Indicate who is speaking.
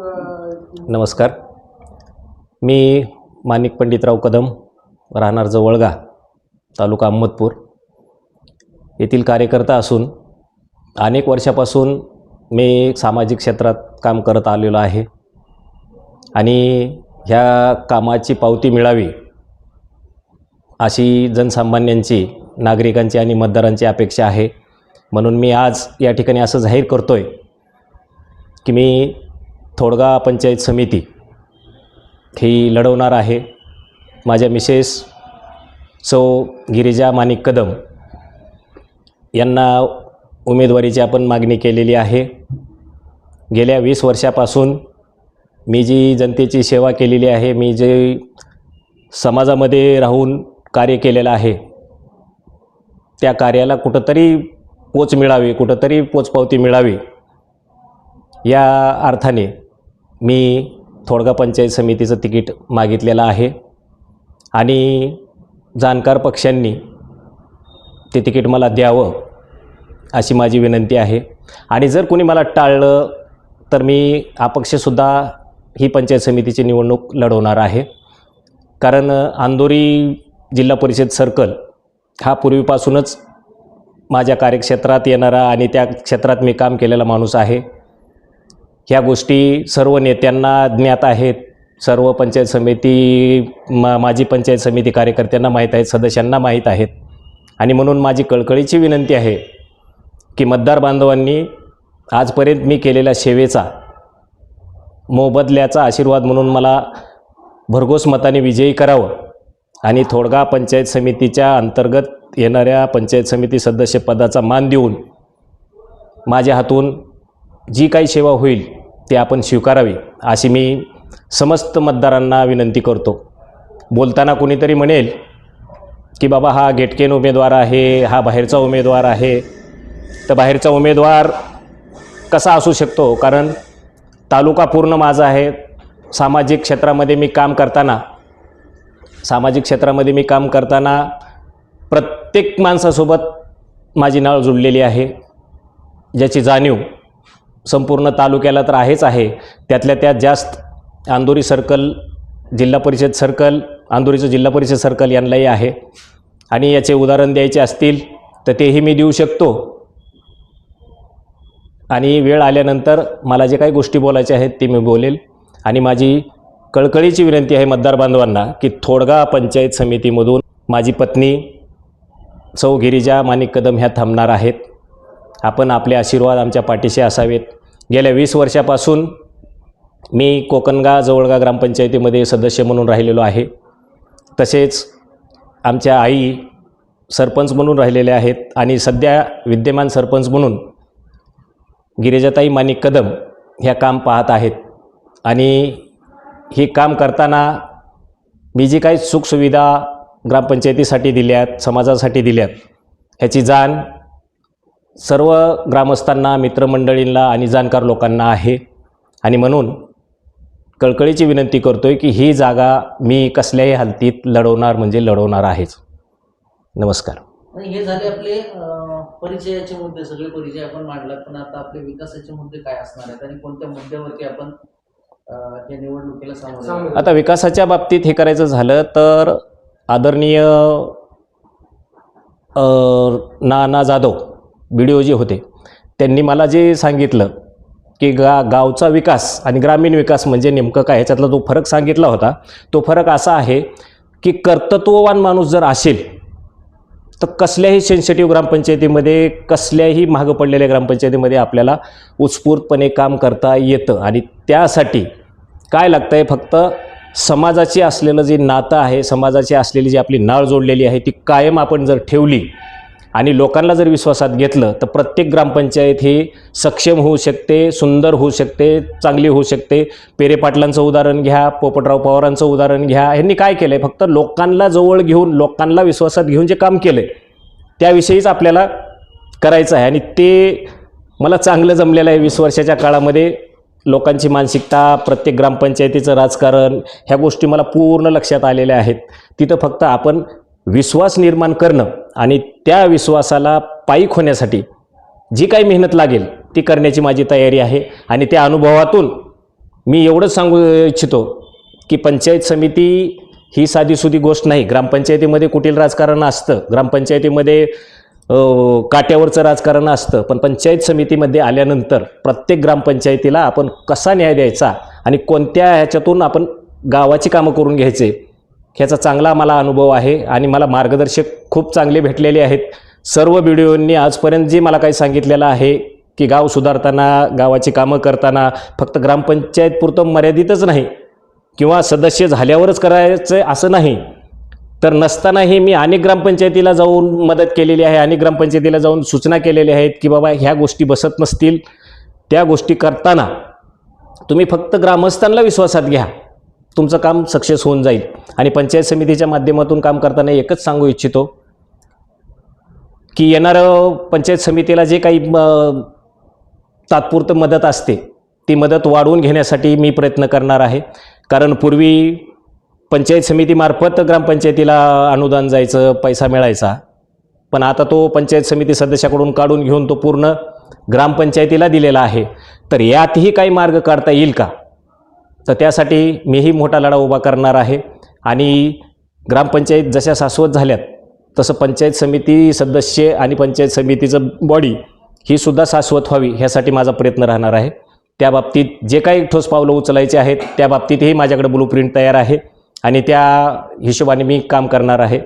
Speaker 1: नमस्कार. मी माणिक पंडितराव कदम राहणार जवळगा तालुका अहमदपूर. येथील कार्यकर्ता असून अनेक वर्षापासून मी सामाजिक क्षेत्रात काम करत आलेलो आहे आणि ह्या कामाची पावती मिळावी अशी जनसामान्यांची नागरिकांची आणि मतदारांची अपेक्षा आहे. म्हणून मी आज या ठिकाणी असं जाहीर करतो आहे की मी थोडगा पंचायत समिती ही लढवणार आहे. माझ्या मिसेस सौ गिरिजा माणिक कदम यांना उमेदवारीची आपण मागणी केलेली आहे. गेल्या वीस वर्षापासून मी जी जनतेची सेवा केलेली आहे मी जे समाजामध्ये राहून कार्य केलेलं आहे त्या कार्याला कुठंतरी पोच मिळावी कुठंतरी पोचपावती मिळावी या अर्थाने मी थोडगा पंचायत समितीचं तिकीट मागितलेलं आहे. आणि जाणकार पक्षांनी ते तिकीट मला द्यावं अशी माझी विनंती आहे. आणि जर कोणी मला टाळलं तर मी अपक्षसुद्धा ही पंचायत समितीची निवडणूक लढवणार आहे. कारण आंदोरी जिल्हा परिषद सर्कल हा पूर्वीपासूनच माझ्या कार्यक्षेत्रात येणारा आणि त्या क्षेत्रात मी काम केलेला माणूस आहे. ह्या गोष्टी सर्व नेत्यांना ज्ञात आहेत. सर्व पंचायत समिती मा माजी पंचायत समिती कार्यकर्त्यांना माहीत आहेत सदस्यांना माहीत आहेत. आणि म्हणून माझी कळकळीची विनंती आहे की मतदार बांधवांनी आजपर्यंत मी केलेल्या सेवेचा मोबदल्याचा आशीर्वाद म्हणून मला भरघोस मताने विजयी करावं आणि थोडगा पंचायत समितीच्या अंतर्गत येणाऱ्या पंचायत समिती सदस्यपदाचा मान देऊन माझ्या हातून जी काही सेवा होईल ते आपण स्वीकारावी अशी मी समस्त मतदारांना विनंती करतो. बोलताना कोणीतरी म्हणेल की बाबा हा गेटकेन उमेदवार आहे हा बाहेरचा उमेदवार आहे. तर बाहेरचा उमेदवार कसा असू शकतो? कारण तालुका पूर्ण माझा आहे. सामाजिक क्षेत्रामध्ये मी काम करताना सामाजिक क्षेत्रामध्ये मी काम करताना प्रत्येक माणसासोबत माझी नाळ जुळलेली आहे. ज्याची जाणीव संपूर्ण तालुक्याला तर आहेच आहे. त्यातल्या त्यात जास्त आंदोरी सर्कल जिल्हा परिषद सर्कल आंदोरीचं जिल्हा परिषद सर्कल यांनाही आहे. आणि याचे उदाहरण द्यायचे असतील तर तेही मी देऊ शकतो. आणि वेळ आल्यानंतर मला जे काही गोष्टी बोलायच्या आहेत ते मी बोलेल. आणि माझी कळकळीची विनंती आहे मतदार बांधवांना की थोडगा पंचायत समितीमधून माझी पत्नी सौ गिरिजा माणिक कदम ह्या थांबणार आहेत. आपण आपले आशीर्वाद आमच्या पाठीशी असावेत. गेल्या वीस वर्षापासून मी कोकणगा जवळगा ग्रामपंचायतीमध्ये सदस्य म्हणून राहिलेलो आहे. तसेच आमच्या आई सरपंच म्हणून राहिलेल्या आहेत आणि सध्या विद्यमान सरपंच म्हणून गिरिजाताई माणिक कदम ह्या काम पाहत आहेत. आणि हे काम करताना मी जी काही सुखसुविधा ग्रामपंचायतीसाठी दिल्यात समाजासाठी दिल्यात ह्याची जाण सर्व ग्रामस्थांना मित्रमंडळींना आणि जाणकार लोकांना आहे. आणि म्हणून कळकळीची विनंती करतो आहे की ही जागा मी कसल्याही हालतीत लढवणार म्हणजे लढवणार आहेच. नमस्कार.
Speaker 2: हे झाले आपले परिचयाचे मुद्दे. सगळे परिचय आपण मांडलात पण आता आपले विकासाचे मुद्दे काय असणार आहेत आणि कोणत्या मुद्द्यावरती आपण या निवडणुकीला सामोरे?
Speaker 1: आता विकासाच्या बाबतीत हे करायचं झालं तर आदरणीय नाना जाधव बी डी ओ जे होते त्यांनी मला जे सांगितलं की गा गावचा विकास आणि ग्रामीण विकास म्हणजे नेमकं काय ह्याच्यातला जो फरक सांगितला होता तो फरक असा आहे की कर्तृत्ववान माणूस जर असेल तर कसल्याही सेन्सिटिव्ह ग्रामपंचायतीमध्ये कसल्याही मागं पडलेल्या ग्रामपंचायतीमध्ये आपल्याला उत्स्फूर्तपणे काम करता येतं. आणि त्यासाठी काय लागतं आहे फक्त समाजाची असलेलं जे नातं आहे समाजाची असलेली जी आपली नाळ जोडलेली आहे ती कायम आपण जर ठेवली आणि लोकांना जर विश्वासात घेतलं तर प्रत्येक ग्रामपंचायत ही सक्षम होऊ शकते सुंदर होऊ शकते चांगली होऊ शकते. पेरे पाटलांचं उदाहरण घ्या पोपटराव पवारांचं उदाहरण घ्या. ह्यांनी काय केलं आहे फक्त लोकांना जवळ घेऊन लोकांना विश्वासात घेऊन जे काम केलं आहे त्याविषयीच आपल्याला करायचं आहे. आणि ते मला चांगलं जमलेलं आहे. वीस वर्षाच्या काळामध्ये लोकांची मानसिकता प्रत्येक ग्रामपंचायतीचं राजकारण ह्या गोष्टी मला पूर्ण लक्षात आलेल्या आहेत. तिथं फक्त आपण विश्वास निर्माण करणं आणि त्या विश्वासाला पायीक होण्यासाठी जी काही मेहनत लागेल ती करण्याची माझी तयारी आहे आणि त्या अनुभवातून मी एवढंच सांगू इच्छितो की पंचायत समिती ही साधीसुधी गोष्ट नाही. ग्रामपंचायतीमध्ये कुठील राजकारण असतं. ग्रामपंचायतीमध्ये काट्यावरचं राजकारण असतं. पण पंचायत समितीमध्ये आल्यानंतर प्रत्येक ग्रामपंचायतीला आपण कसा न्याय द्यायचा आणि कोणत्या ह्याच्यातून आपण गावाची कामं करून घ्यायचे ह्याचा चांगला मला अनुभव आहे आणि मला मार्गदर्शक खूप चांगले भेटलेले आहेत. सर्व व्हिडिओंनी आजपर्यंत जे मला काही सांगितलेलं आहे की गाव सुधारताना गावाची कामं करताना फक्त ग्रामपंचायत पुरतं मर्यादितच नाही किंवा सदस्य झाल्यावरच करायचं असं नाही तर नसतानाही मी अनेक ग्रामपंचायतीला जाऊन मदत केलेली आहे अनेक ग्रामपंचायतीला जाऊन सूचना केलेल्या आहेत की बाबा ह्या गोष्टी बसत नसतील. त्या गोष्टी करताना तुम्ही फक्त ग्रामस्थांना विश्वासात घ्या. तुमचं काम सक्सेस होऊन जाईल. आणि पंचायत समितीच्या माध्यमातून काम करताना एकच सांगू इच्छितो की येणारं पंचायत समितीला जे काही तात्पुरतं मदत असते ती मदत वाढवून घेण्यासाठी मी प्रयत्न करणार आहे. कारण पूर्वी पंचायत समितीमार्फत ग्रामपंचायतीला अनुदान जायचं पैसा मिळायचा. पण आता तो पंचायत समिती सदस्याकडून काढून घेऊन तो पूर्ण ग्रामपंचायतीला दिलेला आहे. तर यातही काही मार्ग काढता येईल का? तर त्यासाठी मीही मोठा लढा उभा करणार आहे. आणि ग्रामपंचायत जशा शाश्वत झाल्यात तसं पंचायत समिती सदस्य आणि पंचायत समितीचं बॉडी ही सुद्धा शाश्वत व्हावी ह्यासाठी माझा प्रयत्न राहणार आहे. त्या बाबतीत जे काही ठोस पावलं उचलायचे आहेत त्या बाबतीतही माझ्याकडे ब्लू प्रिंट तयार आहे. आणि त्या हिशोबाने मी काम करणार आहे.